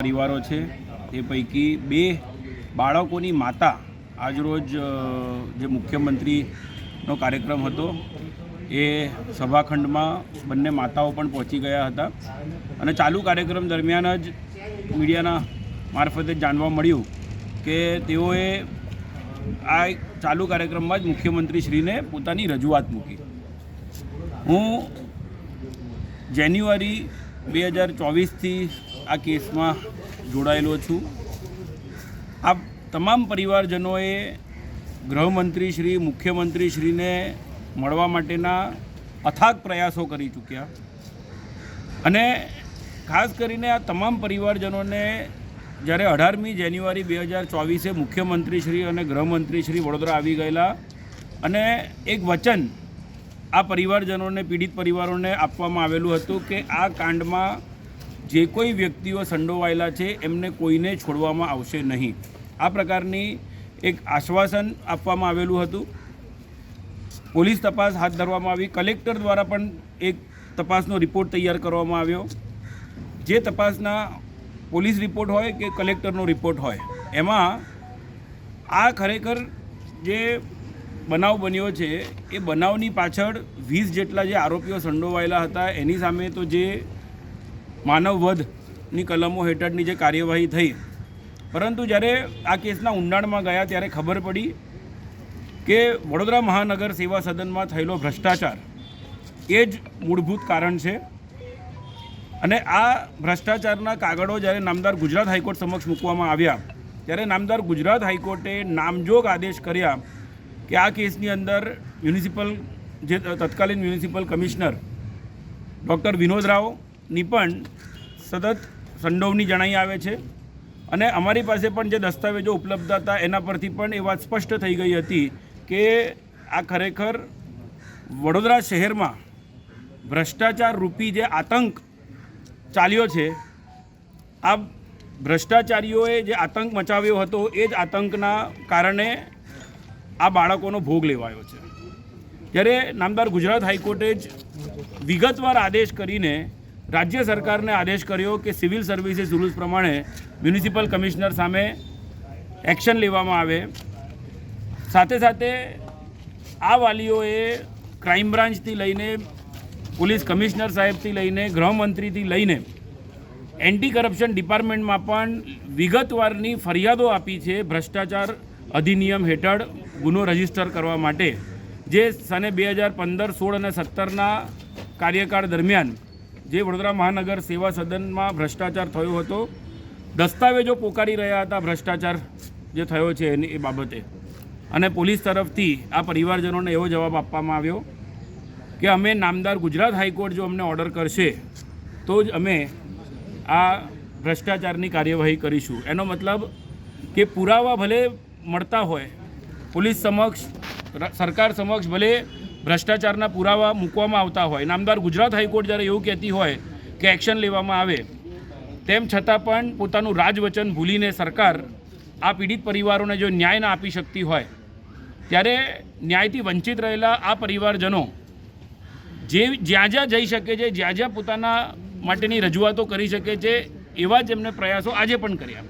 પરિવારો છે તે પૈકી બે બાળકોની માતા આજરોજ જે મુખ્યમંત્રીનો કાર્યક્રમ હતો, એ સભાખંડમાં બંને માતાઓ પણ પહોંચી ગયા હતા. અને ચાલુ કાર્યક્રમ દરમિયાન જ મીડિયાના મારફતે જાણવા મળ્યું કે તેઓએ આ ચાલુ કાર્યક્રમમાં જ મુખ્યમંત્રીશ્રીને પોતાની રજૂઆત મૂકી. હું જાન્યુઆરી બે હજાર ચોવીસથી આ કેસમાં જોડાયેલો છું. આ તમામ પરિવારજનોએ ગૃહમંત્રી શ્રી, મુખ્યમંત્રી શ્રીને મળવા માટેના અથાગ પ્રયાસો કરી ચૂક્યા. અને ખાસ કરીને આ તમામ પરિવારજનોને જ્યારે અઢારમી જાન્યુઆરી બે હજાર ચોવીસે મુખ્યમંત્રી શ્રી અને ગૃહમંત્રી શ્રી વડોદરા આવી ગયેલા અને એક વચન આ પરિવારજનોને, પીડિત પરિવારોને આપવામાં આવેલું હતું કે આ કાંડમાં જે કોઈ વ્યક્તિઓ સંડોવાયેલા છે, એમને કોઈને છોડવામાં આવશે નહીં. આ પ્રકારની એક આશ્વાસન આપવામાં આવેલું હતું. પોલીસ તપાસ હાથ ધરવામાં આવી. કલેક્ટર દ્વારા પણ એક તપાસનો રિપોર્ટ તૈયાર કરવામાં આવ્યો. જે તપાસના પોલીસ રિપોર્ટ હોય કે કલેક્ટરનો રિપોર્ટ હોય, એમાં આ ખરેખર જે બનાવ બન્યો છે, એ બનાવની પાછળ વીસ જેટલા જે આરોપીઓ સંડોવાયેલા હતા, એની સામે તો જે માનવ વધની કલમો હેઠળની જે કાર્યવાહી થઈ, પરંતુ જ્યારે આ કેસના ઊંડાણમાં ગયા ત્યારે ખબર પડી કે વડોદરા મહાનગર સેવા સદનમાં થયેલો ભ્રષ્ટાચાર એ જ મૂળભૂત કારણ છે. અને આ ભ્રષ્ટાચારના કાગળો જ્યારે નામદાર ગુજરાત હાઈકોર્ટ સમક્ષ મૂકવામાં આવ્યા, ત્યારે નામદાર ગુજરાત હાઈકોર્ટે નામજોગ આદેશ કર્યા કે આ કેસની અંદર મ્યુનિસિપલ જે તત્કાલીન મ્યુનિસિપલ કમિશનર ડૉક્ટર વિનોદ રાવની પણ સતત સંડોવણી જણાઈ આવે છે. અને અમારી પાસે પણ જે દસ્તાવેજો ઉપલબ્ધ હતા, એના પરથી પણ એ વાત સ્પષ્ટ થઈ ગઈ હતી કે આ ખરેખર વડોદરા શહેરમાં ભ્રષ્ટાચાર રૂપી જે આતંક ચાલ્યો છે, આ ભ્રષ્ટાચારીઓએ જે આતંક મચાવ્યો હતો, એ જ આતંકના કારણે આ બાળકોનો ભોગ લેવાયો છે. જ્યારે નામદાર ગુજરાત હાઈકોર્ટે જ વિગતવાર આદેશ કરીને રાજ્ય સરકારને આદેશ કર્યો કે સિવિલ સર્વિસીસ રૂલ્સ પ્રમાણે મ્યુનિસિપલ કમિશનર સામે એક્શન લેવામાં આવે. સાથે સાથે આ વાલીઓએ ક્રાઇમ બ્રાન્ચથી લઈને પોલીસ કમિશનર સાહેબથી લઈને ગૃહમંત્રીથી લઈને એન્ટી કરપ્શન ડિપાર્ટમેન્ટમાં પણ વિગતવારની ફરિયાદો આપી છે ભ્રષ્ટાચાર અધિનિયમ હેઠળ ગુનો રજિસ્ટર કરવા માટે. જે સને બે હજાર પંદર, સોળ અને સત્તરના કાર્યકાળ દરમિયાન જે વડોદરા મહાનગર સેવા સદનમાં ભ્રષ્ટાચાર થયો હતો, દસ્તાવેજો પોકારી રહ્યા હતા ભ્રષ્ટાચાર જે થયો છે એની એ બાબતે. અને પોલીસ તરફથી આ પરિવારજનોને એવો જવાબ આપવામાં આવ્યો કે અમે નામદાર ગુજરાત હાઈકોર્ટ જો અમને ઓર્ડર કરશે, તો જ અમે આ ભ્રષ્ટાચારની કાર્યવાહી કરીશું. એનો મતલબ કે પુરાવા ભલે મળતા હોય, પોલીસ સમક્ષ સરકાર સમક્ષ ભલે ભ્રષ્ટાચારના પુરાવા મૂકવામાં આવતા હોય. નામદાર ગુજરાત હાઈકોર્ટ જ્યારે એવું કહેતી હોય કે એક્શન લેવામાં આવે, તેમ છતાં પણ પોતાનું રાજવચન ભૂલીને સરકાર આ પીડિત પરિવારોને જો ન્યાય ના આપી શકતી હોય, ત્યારે ન્યાયથી વંચિત રહેલા આ પરિવારજનો જે જ્યાં જ્યાં જઈ શકે છે, જ્યાં જ્યાં પોતાના માટેની રજૂઆતો કરી શકે છે, એવા જ એમને પ્રયાસો આજે પણ કર્યા.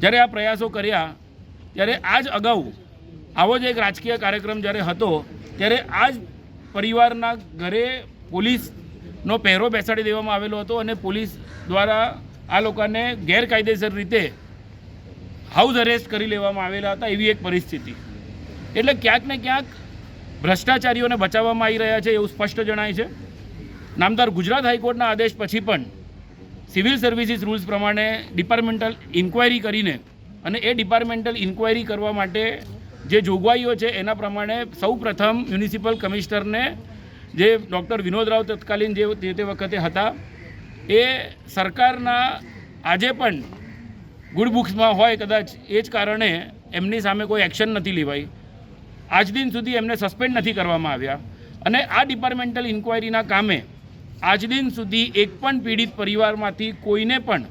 જ્યારે આ પ્રયાસો કર્યા, ત્યારે આ જ અગાઉ આવો જ એક રાજકીય કાર્યક્રમ જ્યારે હતો ત્યારે આ જ પરિવારના ઘરે પોલીસનો પહેરો બેસાડી દેવામાં આવેલો હતો અને પોલીસ દ્વારા આ લોકોને ગેરકાયદેસર રીતે હાઉસ અરેસ્ટ કરી લેવામાં આવેલા હતા એવી એક પરિસ્થિતિ. એટલે ક્યાંક ને ક્યાંક ભ્રષ્ટાચારીઓને બચાવવામાં આવી રહ્યા છે એવું સ્પષ્ટ જણાય છે. નામદાર ગુજરાત હાઈકોર્ટના આદેશ પછી પણ સિવિલ સર્વિસીસ રૂલ્સ પ્રમાણે ડિપાર્ટમેન્ટલ ઇન્ક્વાયરી કરીને અને એ ડિપાર્ટમેન્ટલ ઇન્ક્વાયરી કરવા માટે જે જોગવાઈઓ છે, એના પ્રમાણે સૌ પ્રથમ મ્યુનિસિપલ કમિશનરને જે ડૉક્ટર વિનોદ રાવ તત્કાલીન જે તે તે વખતે હતા, એ સરકારના આજે પણ ગુડ બુક્સમાં હોય કદાચ એ જ કારણે એમની સામે કોઈ એક્શન નથી લેવાઈ. આજ દિન સુધી એમને સસ્પેન્ડ નથી કરવામાં આવ્યા. અને આ ડિપાર્ટમેન્ટલ ઇન્ક્વાયરીના કામે આજ દિન સુધી એક પણ પીડિત પરિવારમાંથી કોઈને પણ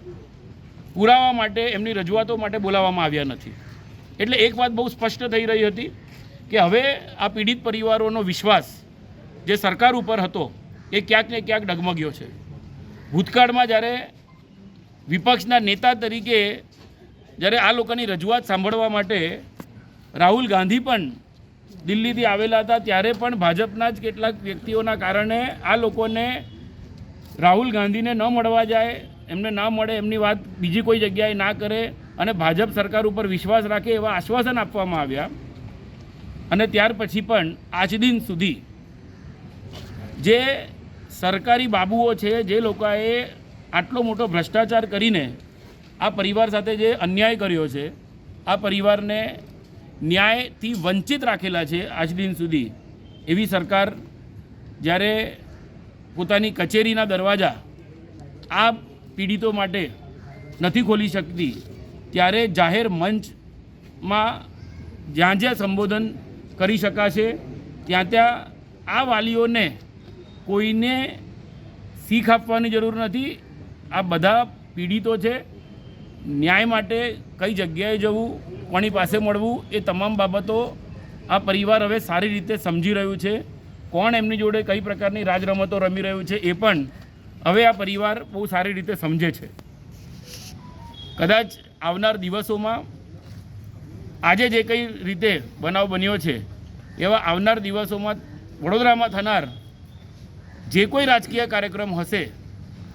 પુરાવા માટે, એમની રજૂઆતો માટે બોલાવવામાં આવ્યા નથી. એટલે એક વાત બહુ સ્પષ્ટ થઈ રહી હતી કે હવે આ પીડિત પરિવારોનો વિશ્વાસ જે સરકાર ઉપર હતો, એ ક્યાંક ને ક્યાંક ડગમગ્યો છે. ભૂતકાળમાં જ્યારે વિપક્ષના નેતા તરીકે જ્યારે આ લોકોની રજૂઆત સાંભળવા માટે રાહુલ ગાંધી પણ દિલ્હીથી આવેલા હતા, ત્યારે પણ ભાજપના જ કેટલાક વ્યક્તિઓના કારણે આ લોકોને રાહુલ ગાંધીને ન મળવા જાય, એમને ના મળે એમની વાત બીજી કોઈ જગ્યાએ ના કરે અને ભાજપ સરકાર ઉપર વિશ્વાસ રાખે એવા આશ્વાસન આપવામાં આવ્યા. અને ત્યાર પછી પણ આજ દિન સુધી જે સરકારી બાબુઓ છે, જે લોકોએ આટલો મોટો ભ્રષ્ટાચાર કરીને આ પરિવાર સાથે જે અન્યાય કર્યો છે, આ પરિવારને ન્યાયથી વંચિત રાખેલા છે આજ દિન સુધી, એવી સરકાર જ્યારે પોતાની કચેરીના દરવાજા આ પીડિતો માટે નથી ખોલી શકતી ત્યારે જાહેર મંચમાં જ્યાં જ્યાં સંબોધન કરી શકાશે, ત્યાં ત્યાં આ વાલીઓને કોઈને શીખ આપવાની જરૂર નથી. આ બધા પીડિતો છે. ન્યાય માટે કઈ જગ્યાએ જવું, કોની પાસે મળવું, એ તમામ બાબતો આ પરિવાર હવે સારી રીતે સમજી રહ્યું છે. કોણ એમની જોડે કઈ પ્રકારની રાજરમતો રમી રહ્યું છે એ પણ હવે આ પરિવાર બહુ સારી રીતે સમજે છે. કદાચ આવનાર દિવસોમાં આજે જે કઈ રીતે બનાવ બન્યો છે, એવા આવનાર દિવસોમાં વડોદરામાં થનાર જે કોઈ રાજકીય કાર્યક્રમ હશે,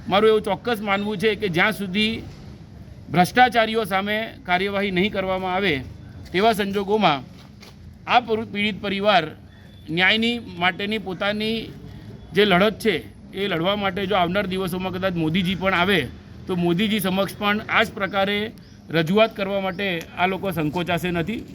મારું એવું ચોક્કસ માનવું છે કે જ્યાં સુધી ભ્રષ્ટાચારીઓ સામે કાર્યવાહી નહીં કરવામાં આવે, તેવા સંજોગોમાં આ પીડિત પરિવાર ન્યાયની માટેની પોતાની જે લડત છે, એ લડવા માટે જો આવનાર દિવસોમાં કદાચ મોદીજી પણ આવે, તો મોદીજી સમક્ષ પણ આ જ પ્રકારે રજૂઆત કરવા માટે આ લોકો સંકોચાશે નથી.